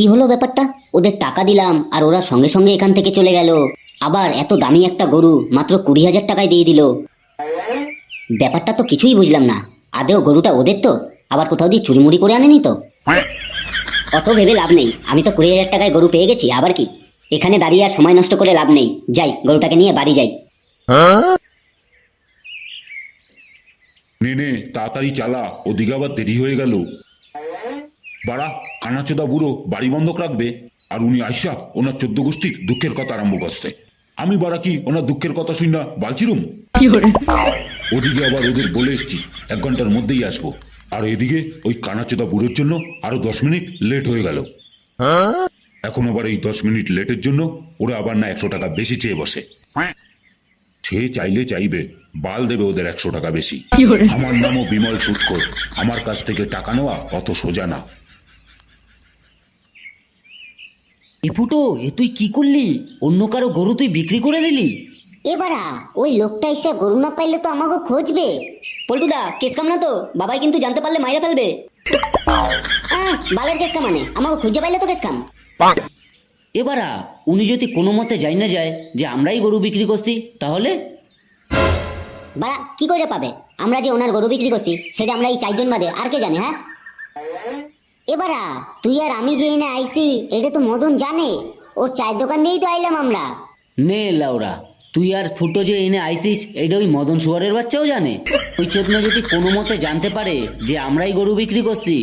কি হলো ব্যাপারটা? ওদের টাকা দিলাম, আর ওরা সঙ্গে সঙ্গে এখান থেকে চলে গেল। আবার এত দামি একটা গরু মাত্র কুড়ি হাজার টাকায় দিয়ে দিল। ব্যাপারটা তো কিছুই বুঝলাম না। আদেও গরুটা ওদের তো, আবার কোথাও দিয়ে চুরিমুড়ি করে আনেনি তো? অত ভেবে লাভ নেই। আমি তো কুড়ি হাজার টাকায় গরু পেয়ে গেছি, আবার কি? এখানে দাঁড়িয়ে আর সময় নষ্ট করে লাভ নেই। যাই, গরুটাকে নিয়ে বাড়ি যাই। নে নে, তাড়াতাড়ি চালা। ওদিকে আবার দেরি হয়ে গেল। বাড়া কানাচোদা বুড়ো বাড়ি বন্ধক রাখবে আর উনি আইসা ওনার চোদ্দ গোষ্ঠীর দুঃখের কথা আরম্ভ করছে। আমি বাড়া কি ওনার দুঃখের কথা শুই না বালচিরুম ওদিকে আবার ওদের বলে এসছি এক ঘণ্টার মধ্যেই আসব। আর এদিকে ওই কানাচোদা বুড়োর জন্য আরও দশ মিনিট লেট হয়ে গেল। এখন আবার এই দশ মিনিট লেটের জন্য ওরা আবার না একশো টাকা বেশি চেয়ে বসে। সে চাইলে চাইবে বাল দেবে ওদের একশো টাকা বেশি। আমার নামও বিমল সুৎকর আমার কাছ থেকে টাকা নেওয়া অত সোজা না। এ ফুটো এ তুই কি করলি? অন্য কারও গরু তুই বিক্রি করে দিলি? এবারা ওই লোকটা এসে গরু না পাইলে তো আমাকে খুঁজবে। পল্টুদা কেস কাম না তো? বাবাই কিন্তু জানতে পারলে মাইরা ফেলবে। আহ, বালের কেস কামানে আমাকে খুঁজে পাইলে তো কেস কাম। এবারা উনি যদি কোনো মতে যাই না যায় যে আমরাই গরু বিক্রি করছি তাহলে? বাড়া কি করে পাবে? আমরা যে ওনার গরু বিক্রি করছি সেটা আমরা এই চারজন বাদে আর কে জানে হ্যাঁ? এবারা তুই আর আমি যে এনে আইছি এটা তো মদন জানে। ওর চায়ের দোকান দিয়েই তো আইলাম আমরা। নে লাউরা তুই আর ফুটো যে এনে আইসিস এইটা ওই মদন শুয়ারের বাচ্চাও জানে। ওই চোদনা যদি কোনো মতে জানতে পারে যে আমরাই গরু বিক্রি করছি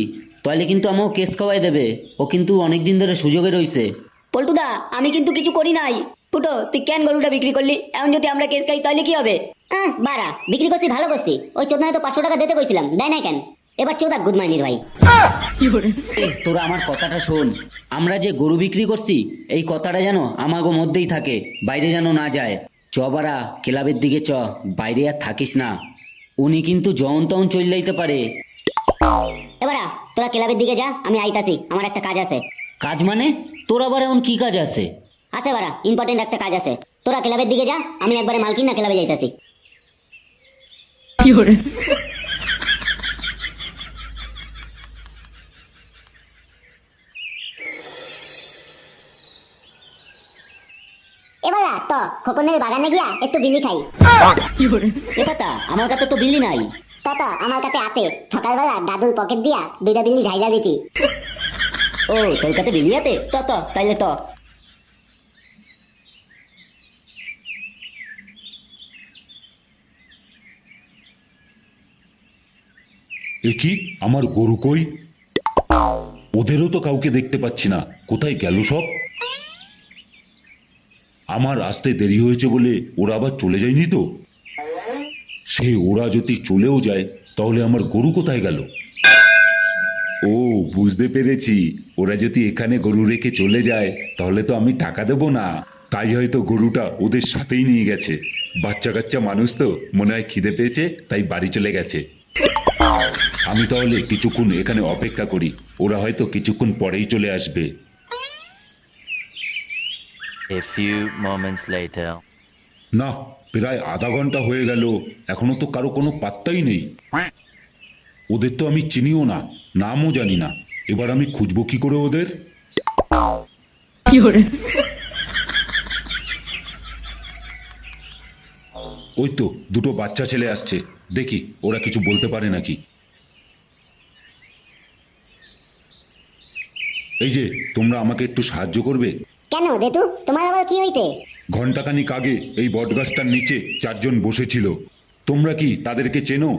তাহলে কিন্তু আমাকে কেস খাওয়াই দেবে। ও কিন্তু অনেক দিন ধরে সুযোগে রইছে। পল্টুদা আমি কিন্তু কিছু করি নাই। ফুটো তুই কেন গরুটা বিক্রি করলি? এখন যদি আমরা কেস খাই তাহলে কি হবে? আহ, বাড়া বিক্রি করছি ভালো করছি। ওই চোদনায় তো পাঁচশো টাকা দিতে কইছিলাম দেয় না কেন? এবার চোদা গুড মাইনির ভাই। তোরা আমার কথাটা শোন। আমরা যে গরু বিক্রি করছি এই কথাটা যেন আমাগো মধ্যেই থাকে বাইরে যেন না যায়। চ বারা ক্লাবের দিকে চ বাইরে আর থাকিস না। উনি কিন্তু জন তখন চলে যাইতে পারে এবারা তোরা ক্লাবের দিকে যা আমি আইতাছি আমার একটা কাজ আছে। কাজ মানে? তোর আবার এমন কি কাজ আছে? আছে বারা ইম্পর্টেন্ট একটা কাজ আছে। তোরা ক্লাবের দিকে যা আমি একবারে মালকিন না ক্লাবে যাইতাছি এবারা তো খোকনের বাগানে গিয়া একটু বিলি খাই। এ কথা আমার কাছে তো বিল্লি নাই। তত আমার কাছে আতে সকালবেলা দাদুর পকেট দিয়া দুইটা বিল্লি ঢাইলা দিতি। ও তোর কাছে বিলি আতে ত ত তাইলে তো। আমার গরু কই? ওদেরও তো কাউকে দেখতে পাচ্ছি না। কোথায় গেল সব? আমার আসতে দেরি হয়েছে বলে ওরা আবার চলে যায়নি তো? সে ওরা যদি চলেও যায়, তাহলে আমার গরু কোথায় গেল? ও, বুঝতে পেরেছি। ওরা যদি এখানে গরু রেখে চলে যায়, তাহলে তো আমি টাকা দেবো না। তাই হয়তো গরুটা ওদের সাথেই নিয়ে গেছে। বাচ্চা কাচ্চা মানুষ তো, মনে হয় খিদে পেয়েছে, তাই বাড়ি চলে গেছে। আমি তাহলে কিছুক্ষণ এখানে অপেক্ষা করি। ওরা হয়তো কিছুক্ষণ পরেই চলে আসবে। A few moments later. না প্রায় আধা ঘণ্টা হয়ে গেল। এখনও তো কারও কোনো পাত্তাই নেই। ওদের তো আমি চিনিও না নামও জানি না। এবার আমি খুঁজবো কি করে ওদের? ওই তো দুটো বাচ্চা ছেলে আসছে। দেখি ওরা কিছু বলতে পারে নাকি। এই যে তোমরা আমাকে একটু সাহায্য করবে? কেন দেতু তোমার আবার কি হইতে? ঘন্টাখানিক আগে এই বটগাছটার নিচে চারজন বসেছিল। তোমরা কি তাদেরকে চেনো?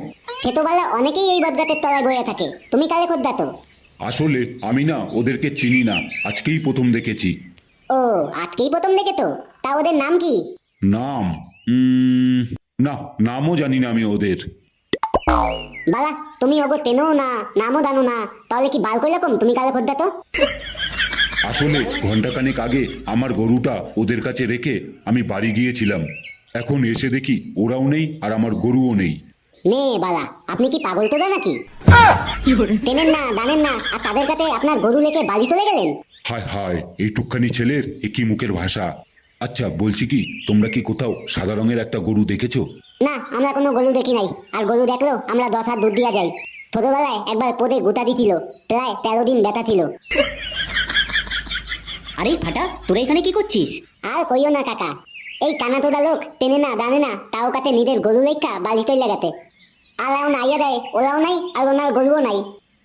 খেতোবেলা অনেকেই এই বদগাতের তলায় বয়ে থাকে। তুমি কালে খোদ্দা তো? আসলে আমি না ওদেরকে চিনি না। আজকেই প্রথম দেখেছি। ও আজকেই প্রথম দেখে তো তা ওদের নাম কি? নাম উম, না নামও জানি না আমি ওদের। বালা তুমি ওগো তেনো না নামও জানো না। তাহলে কি বাল কই রকম তুমি কালে খোদ্দা তো? আসলে ঘন্টাখানেক আগে আমার গরুটা ওদের কাছে রেখে আমি বাড়ি গিয়েছিলাম। এখন এসে দেখি ওরাও নেই আর আমার গরুও নেই। নে বালা আপনি কি পাগল তো নাকি? তেনেন না জানেন না আর তাদের কাছে আপনার গরু রেখে বাড়ি চলে গেলেন? হায় হায় এই টুকখানি ছেলের একই মুখের ভাষা। আচ্ছা বলছি কি তোমরা কি কোথাও সাদা রঙের একটা গরু দেখেছ? না আমরা কোনো গরু দেখি নাই। আর গরু দেখলেও আমরা দশ হাত দুধ দিয়া যাই। ছোটবেলায় একবার পদে গোটা দিছিল প্রায় তেরো দিন ব্যথা ছিল। আরে ফাটা তোরা এখানে কি করছিস? আর কইও না কাকা। এই কানা কানাতোদা লোক টেনে না দানে না তাও কাতে নিজের গরু লেখা বালি তৈরি লাগাতে আর এখন আইয়া দেয় ওরাও নাই আর ওনার গরুও নাই।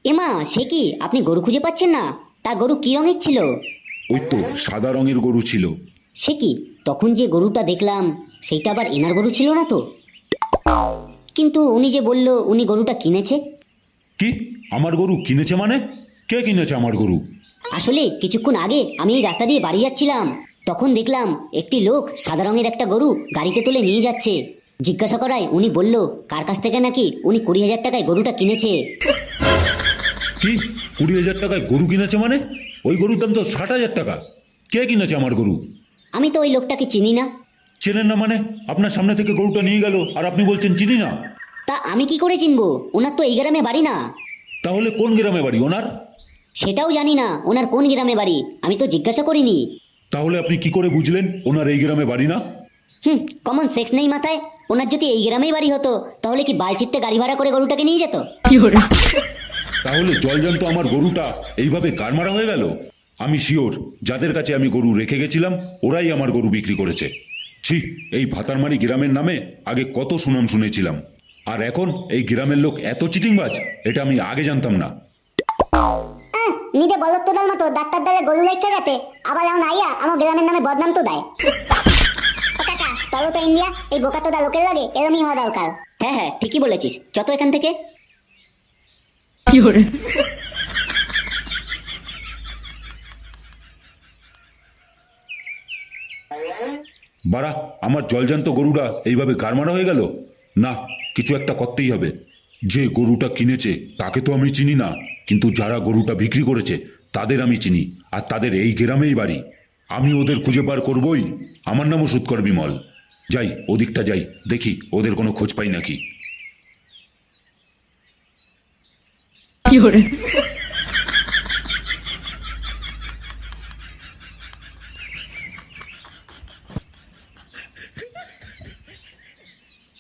এমা সে কি? আপনি গরু খুঁজে পাচ্ছেন না? তা গরু কি রঙের ছিল? ওই তো সাদা রঙের গরু ছিল। সে কি? তখন যে গরুটা দেখলাম সেইটা আবার এনার গরু ছিল না তো? কিন্তু উনি যে বলল উনি গরুটা কিনেছে। কি? আমার গরু কিনেছে মানে? কে কিনেছে আমার গরু? আসলে কিছুক্ষণ আগে আমি এই রাস্তা দিয়ে বাড়ি যাচ্ছিলাম। তখন দেখলাম একটি লোক সাদা রঙের একটা গরু গাড়িতে তুলে নিয়ে যাচ্ছে। জিজ্ঞাসা করায় উনি বলল কার কাছ থেকে নাকি উনি কুড়ি হাজার টাকায় গরুটা কিনেছে? কি? কুড়ি হাজার টাকায় গরু কিনেছে মানে? ওই গরুর দাম তো ষাট হাজার টাকা। কে কিনেছে আমার গরু? আমি তো ওই লোকটাকে চিনি না। চেনেন না মানে? আপনার সামনে থেকে গরুটা নিয়ে গেল আর আপনি বলছেন চিনি না। তা আমি কি করে চিনবো? ওনার তো এই গ্রামে বাড়ি না। তাহলে কোন গ্রামে বাড়ি? ওনার? সেটাও জানি না ওনার কোন গ্রামে বাড়ি? আমি তো জিজ্ঞাসা করিনি। তাহলে আপনি কি করে বুঝলেন ওনার এই গ্রামে বাড়ি না? হুম কমন সেক্স নেই মাথায়। ওনার যদি এই গ্রামেই বাড়ি হতো তাহলে কি বালচিত্তে গাড়ি ভাড়া করে গরুটাকে নিয়ে যেত? তাহলে জল জলজান্ত আমার গরুটা এইভাবে কারমারা হয়ে গেল? আমি শিওর যাদের কাছে আমি গরু রেখে গেছিলাম ওরাই আমার গরু বিক্রি করেছে। ছি এই ভাতারমারি গ্রামের নামে আগে কত সুনাম শুনেছিলাম। আর এখন এই গ্রামের লোক এত চিটিংবাজ এটা আমি আগে জানতাম না। নিজে বলত্তদার মতো ডাক্তার দ্বারে গরু লেখা গেতে আবার এখন আইয়া আমার গ্রামের নামে বদনাম তো দেয়। কাকা চলো তো ইন্ডিয়া এই বোকাতোদা লোকের লাগে এরমই হওয়া দরকার। হ্যাঁ হ্যাঁ ঠিকই বলেছিস। যত এখান থেকে। বাড়া আমার জলজান্ত গরুটা এইভাবে গারমারা হয়ে গেল? না কিছু একটা করতেই হবে। যে গরুটা কিনেছে তাকে তো আমি চিনি না। কিন্তু যারা গরুটা বিক্রি করেছে, তাদের আমি চিনি, আর তাদের এই গ্রামেই বাড়ি। আমি ওদের খুঁজে বার করবই। আমার নামও সুৎকর বিমল। যাই, ওদিকটা যাই, দেখি ওদের কোনো খোঁজ পাই নাকি।